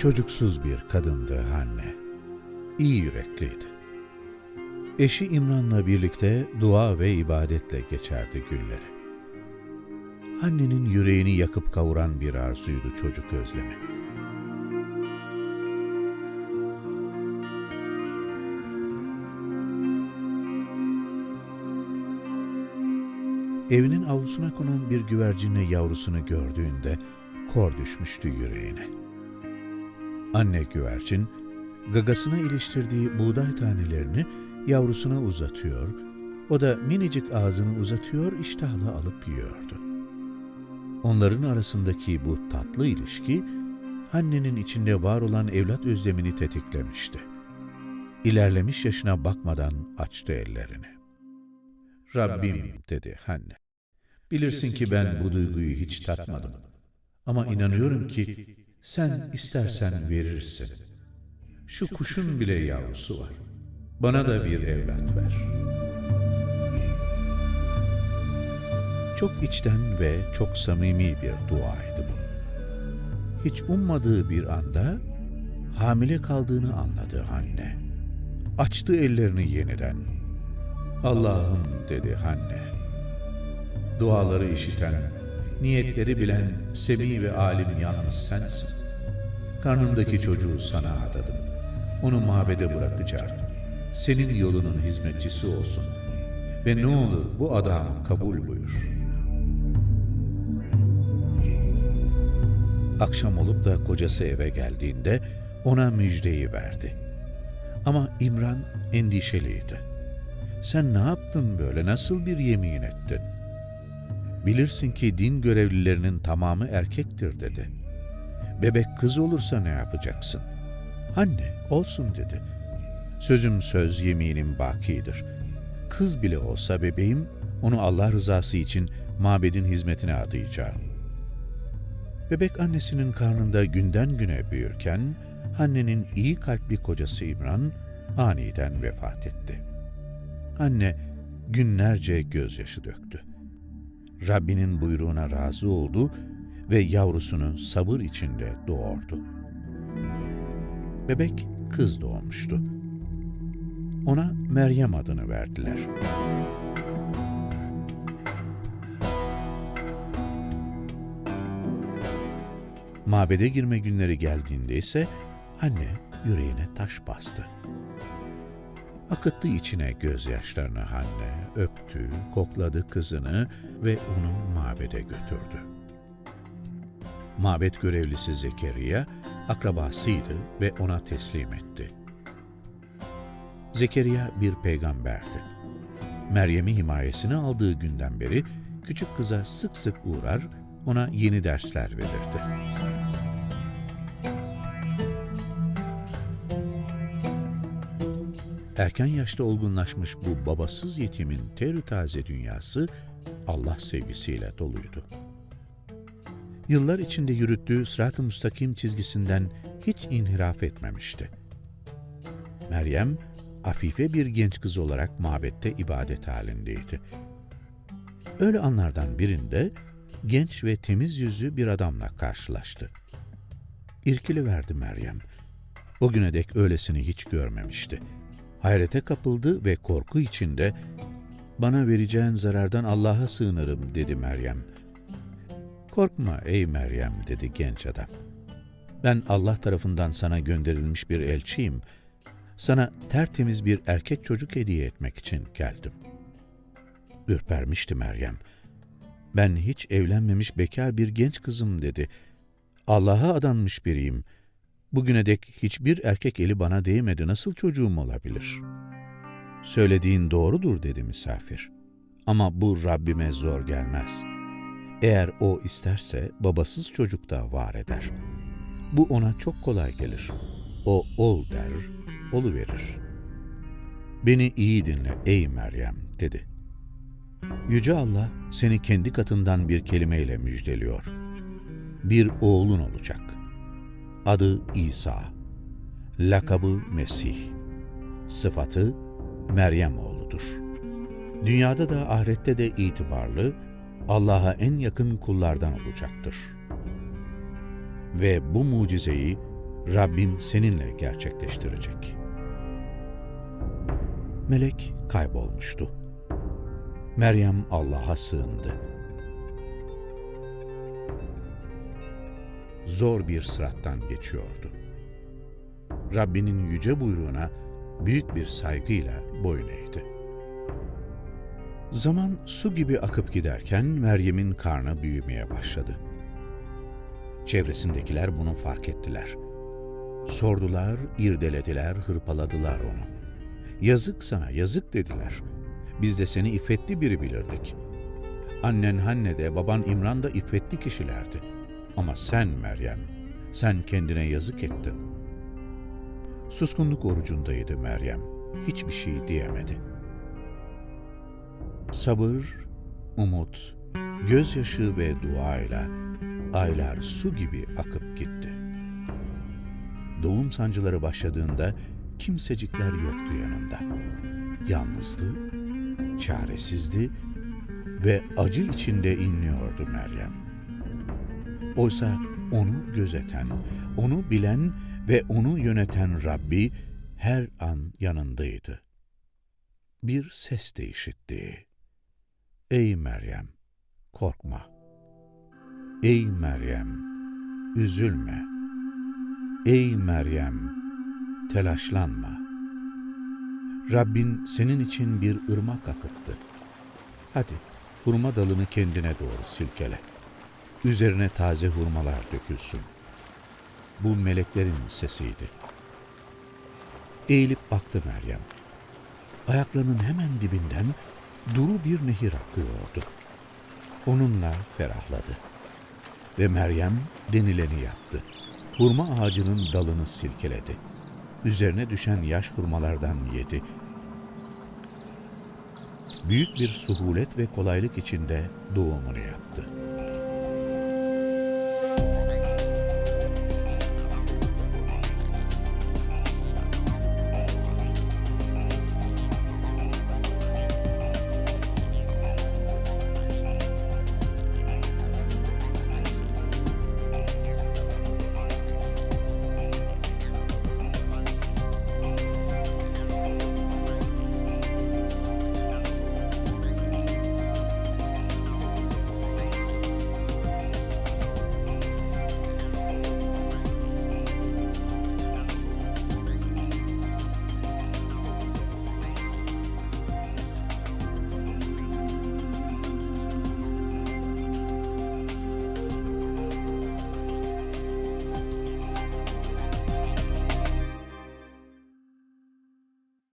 Çocuksuz bir kadındı Hanne. İyi yürekliydi. Eşi İmran'la birlikte dua ve ibadetle geçerdi günleri. Hanne'nin yüreğini yakıp kavuran bir arzuydu çocuk özlemi. Evinin avlusuna konan bir güvercinle yavrusunu gördüğünde kor düşmüştü yüreğine. Anne güvercin, gagasına iliştirdiği buğday tanelerini yavrusuna uzatıyor, o da minicik ağzını uzatıyor, iştahla alıp yiyordu. Onların arasındaki bu tatlı ilişki, annenin içinde var olan evlat özlemini tetiklemişti. İlerlemiş yaşına bakmadan açtı ellerini. Rabbim dedi Hanne. Bilirsin ki ben bu duyguyu hiç tatmadım. Ama inanıyorum ki sen istersen verirsin. Şu kuşun bile yavrusu var. Bana da bir evlat ver. Çok içten ve çok samimi bir duaydı bu. Hiç ummadığı bir anda hamile kaldığını anladı anne. Açtı ellerini yeniden. Allah'ım dedi Hanne. Duaları işiten, niyetleri bilen semi ve alim yalnız sensin. Karnımdaki çocuğu sana adadım. Onu mabede bırakacağım. Senin yolunun hizmetçisi olsun. Ve ne olur bu adamı kabul buyur. Akşam olup da kocası eve geldiğinde ona müjdeyi verdi. Ama İmran endişeliydi. Sen ne yaptın böyle, nasıl bir yemin ettin? Bilirsin ki din görevlilerinin tamamı erkektir dedi. Bebek kız olursa ne yapacaksın? Anne, olsun dedi. Sözüm söz, yeminim bakidir. Kız bile olsa bebeğim, onu Allah rızası için mabedin hizmetine adayacağım. Bebek annesinin karnında günden güne büyürken, annenin iyi kalpli kocası İmran aniden vefat etti. Anne günlerce gözyaşı döktü. Rabbinin buyruğuna razı oldu ve yavrusunu sabır içinde doğurdu. Bebek kız doğmuştu. Ona Meryem adını verdiler. Mabede girme günleri geldiğinde ise anne yüreğine taş bastı. Akıttı içine gözyaşlarını Hanne, öptü, kokladı kızını ve onu mabede götürdü. Mabet görevlisi Zekeriya, akrabasıydı ve ona teslim etti. Zekeriya bir peygamberdi. Meryem'i himayesine aldığı günden beri küçük kıza sık sık uğrar, ona yeni dersler verirdi. Erken yaşta olgunlaşmış bu babasız yetimin terü taze dünyası Allah sevgisiyle doluydu. Yıllar içinde yürüttüğü sırat-ı müstakim çizgisinden hiç inhiraf etmemişti. Meryem, afife bir genç kız olarak mabette ibadet halindeydi. Öyle anlardan birinde genç ve temiz yüzlü bir adamla karşılaştı. İrkili verdi Meryem. O güne dek öylesini hiç görmemişti. Hayrete kapıldı ve korku içinde bana vereceğin zarardan Allah'a sığınırım dedi Meryem. Korkma ey Meryem dedi genç adam. Ben Allah tarafından sana gönderilmiş bir elçiyim. Sana tertemiz bir erkek çocuk hediye etmek için geldim. Ürpermişti Meryem. Ben hiç evlenmemiş bekar bir genç kızım dedi. Allah'a adanmış biriyim. Bugüne dek hiçbir erkek eli bana değmedi. Nasıl çocuğum olabilir? Söylediğin doğrudur dedi misafir. Ama bu Rabbime zor gelmez. Eğer o isterse babasız çocuk da var eder. Bu ona çok kolay gelir. O ol der, olu verir. Beni iyi dinle ey Meryem dedi. Yüce Allah seni kendi katından bir kelimeyle müjdeliyor. Bir oğlun olacak. Adı İsa. Lakabı Mesih. Sıfatı Meryem oğludur. Dünyada da ahirette de itibarlı, Allah'a en yakın kullardan olacaktır. Ve bu mucizeyi Rabbim seninle gerçekleştirecek. Melek kaybolmuştu. Meryem Allah'a sığındı. Zor bir sırattan geçiyordu. Rabbinin yüce buyruğuna büyük bir saygıyla boyun eğdi. Zaman su gibi akıp giderken Meryem'in karnı büyümeye başladı. Çevresindekiler bunu fark ettiler. Sordular, irdelediler, hırpaladılar onu. Yazık sana, yazık dediler. Biz de seni iffetli biri bilirdik. Annen Hanne de baban İmran da iffetli kişilerdi. Ama sen Meryem, sen kendine yazık ettin. Suskunluk orucundaydı Meryem. Hiçbir şey diyemedi. Sabır, umut, gözyaşı ve duayla aylar su gibi akıp gitti. Doğum sancıları başladığında kimsecikler yoktu yanında. Yalnızdı, çaresizdi ve acı içinde inliyordu Meryem. Oysa onu gözeten, onu bilen ve onu yöneten Rabbi her an yanındaydı. Bir ses de işitti. Ey Meryem, korkma. Ey Meryem, üzülme. Ey Meryem, telaşlanma. Rabbin senin için bir ırmak akıttı. Hadi hurma dalını kendine doğru silkele. Üzerine taze hurmalar dökülsün. Bu meleklerin sesiydi. Eğilip baktı Meryem. Ayaklarının hemen dibinden duru bir nehir akıyordu. Onunla ferahladı. Ve Meryem denileni yaptı. Hurma ağacının dalını silkeledi. Üzerine düşen yaş hurmalardan yedi. Büyük bir suhulet ve kolaylık içinde doğumunu yaptı.